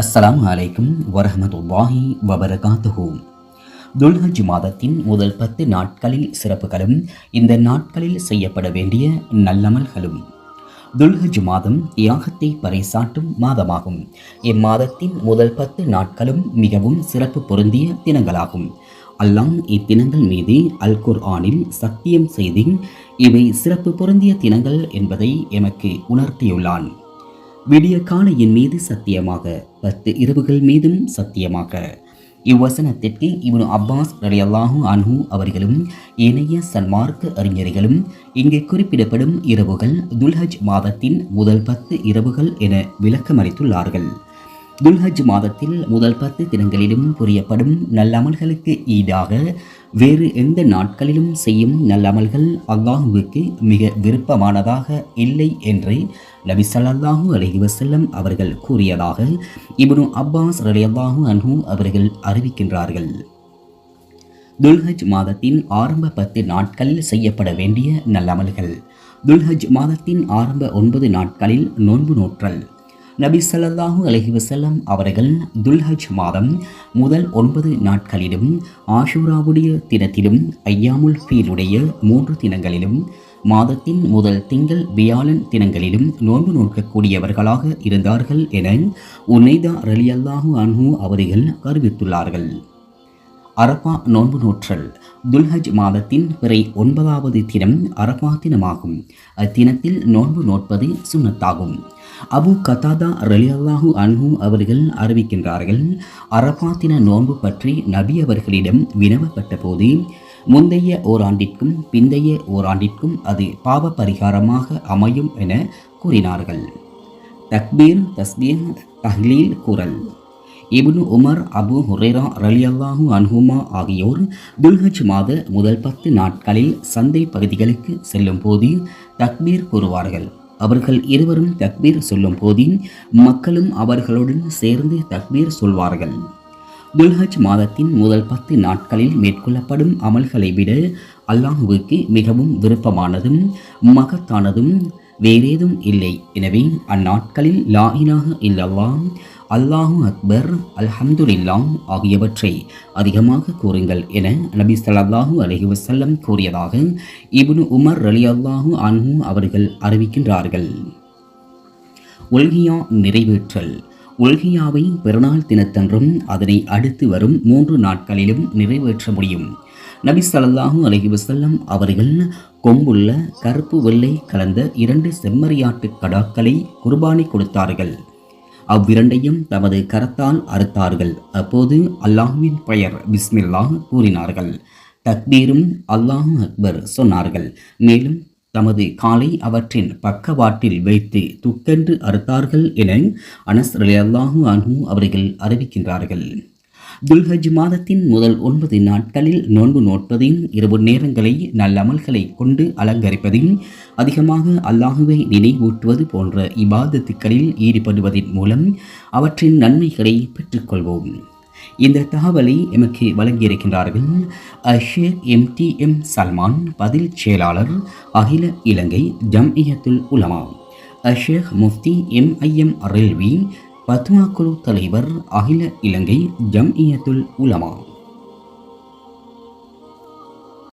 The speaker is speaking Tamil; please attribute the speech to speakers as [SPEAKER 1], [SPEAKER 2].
[SPEAKER 1] அஸ்ஸலாமு அலைக்கும் வரஹமத்துல்லாஹி வபரகாத்துஹு. துல்ஹஜ் மாதத்தின் முதல் பத்து நாட்களில் சிறப்புகளும் இந்த நாட்களில் செய்யப்பட வேண்டிய நல்லமல்களும். துல்ஹஜ் மாதம் தியாகத்தை பறைசாட்டும் மாதமாகும். இம்மாதத்தின் முதல் பத்து நாட்களும் மிகவும் சிறப்பு பொருந்திய தினங்களாகும். அல்லாஹ் இத்தினங்கள் மீது அல் குர்ஆனில் சத்தியம் செய்து இவை சிறப்பு பொருந்திய தினங்கள் என்பதை எமக்கு உணர்த்தியுள்ளான். விடிய காலையின் மீது சத்தியமாக பத்து இரவுகள் மீதும் சத்தியமாக. இவ்வசனத்திற்கு இவனு அப்பாஸ் ரலியல்லாஹு அனு அவர்களும் இணைய சன்மார்க்க அறிஞர்களும் இங்கே குறிப்பிடப்படும் இரவுகள் துல்ஹஜ் மாதத்தின் முதல் பத்து இரவுகள் என விளக்கமளித்துள்ளார்கள். துல்ஹஜ் மாதத்தில் முதல் பத்து தினங்களிலும் புரியப்படும் நல்லமல்களுக்கு ஈடாக வேறு எந்த நாட்களிலும் செய்யும் நல்லமல்கள் அல்லாஹுவுக்கு மிக விருப்பமானதாக இல்லை என்று நபி சல்லாஹூ அலஹி வசல்லம் அவர்கள் கூறியதாக இப்னு அப்பாஸ் ரலியல்லாஹு அன்ஹு அவர்கள் அறிவிக்கின்றார்கள். துல்ஹஜ் மாதத்தின் ஆரம்ப பத்து நாட்களில் செய்யப்பட வேண்டிய நல்லமல்கள் துல்ஹஜ் மாதத்தின் ஆரம்ப ஒன்பது நாட்களில் நோன்பு நோற்றல். நபி சல்லாஹூ அலஹி வசல்லம் அவர்கள் துல்ஹஜ் மாதம் முதல் ஒன்பது நாட்களிலும் ஆஷூராவுடைய தினத்திலும் ஐயாமுல் ஃபீலுடைய மூன்று தினங்களிலும் மாதத்தின் முதல் திங்கள் வியாழன் தினங்களிலும் நோன்பு நோக்கக்கூடியவர்களாக இருந்தார்கள் என உனைதா ரலியல்லாஹு அன்ஹு அவர்கள் அறிவித்துள்ளார்கள். அரபா நோன்பு நோற்றல் துல்ஹஜ் மாதத்தின் பிறை ஒன்பதாவது தினம் அரபா தினமாகும். அத்தினத்தில் நோன்பு நோட்பது சுண்ணத்தாகும். அபு கதாதா ரலியல்லாஹு அன்ஹு அவர்கள் அறிவிக்கின்றார்கள் அரபா தின நோன்பு பற்றி நபி அவர்களிடம் வினவப்பட்ட போது முந்தைய ஓராண்டிற்கும் பிந்தைய ஓராண்டிற்கும் அது பாவ பரிகாரமாக அமையும் என கூறினார்கள். தக்பீர் தஸ்பீர் தஹ்லீல் குரல் இபுனு உமர் அபு ஹுரேரா ரலியல்லாஹு அன்ஹுமா ஆகியோர் துல்ஹஜ் மாத முதல் பத்து நாட்களில் சந்தை பகுதிகளுக்கு செல்லும் போது தக்பீர் கூறுவார்கள். அவர்கள் இருவரும் தக்பீர் சொல்லும் போது மக்களும் அவர்களுடன் சேர்ந்து தக்பீர் சொல்வார்கள். துல்ஹஜ் மாதத்தின் முதல் பத்து நாட்களில் மேற்கொள்ளப்படும் அமல்களை விட அல்லாஹுவுக்கு மிகவும் விருப்பமானதும் மகத்தானதும் வேறேதும் இல்லை. எனவே அந்நாட்களில் லா இல்லவா அல்லாஹு அக்பர் அல்ஹம்துலில்லாம் ஆகியவற்றை அதிகமாக கூறுங்கள் என நபி சல்லாஹூ அலஹி வசல்லம் கூறியதாக இப்னு உமர் அலி ரலியல்லாஹு அன்ஹு அவர்கள் அறிவிக்கின்றார்கள். உல்கியா நிறைவேற்றல். உல்கியாவை பிறநாள் தினத்தன்றும் அதனை அடுத்து வரும் மூன்று நாட்களிலும் நிறைவேற்ற முடியும். நபி சல்லாஹூ அலஹி வசல்லம் அவர்கள் கொம்புள்ள கருப்பு வெள்ளை கலந்த இரண்டு செம்மறியாட்டு கடாக்களை குர்பானி கொடுத்தார்கள். அவ்விரண்டையும் தமது கரத்தால் அறுத்தார்கள். அப்போது அல்லாஹுவின் பெயர் பிஸ்மில்லாஹ் கூறினார்கள். தக்பீரும் அல்லாஹு அக்பர் சொன்னார்கள். மேலும் தமது காலை அவற்றின் பக்கவாட்டில் வைத்து துக்கென்று அறுத்தார்கள் என அனஸ் அல்லாஹு அன்ஹு அவர்கள் அறிவிக்கின்றார்கள். துல்ஹஜ் மாதத்தின் முதல் ஒன்பது நாட்களில் நோன்பு நோட்பதையும் இரவு நேரங்களை நல்லமல்களை கொண்டு அலங்கரிப்பதையும் அதிகமாக அல்லாஹுவை நினைவூட்டுவது போன்ற இபாதத்துக்களில் ஈடுபடுவதன் மூலம் அவற்றின் நன்மைகளை பெற்றுக்கொள்வோம். இந்த தகவலை எமக்கு வழங்கியிருக்கின்றார்கள் அஷேக் எம் டி எம் சல்மான் பதில் செயலாளர் அகில இலங்கை ஜம்இயத்துல் உலமா அஷேக் முஃப்தி எம்ஐஎம் ரெல்வி பத்மா குழு தலைவர் அகில இலங்கை ஜம்இயத்துல் உலமா.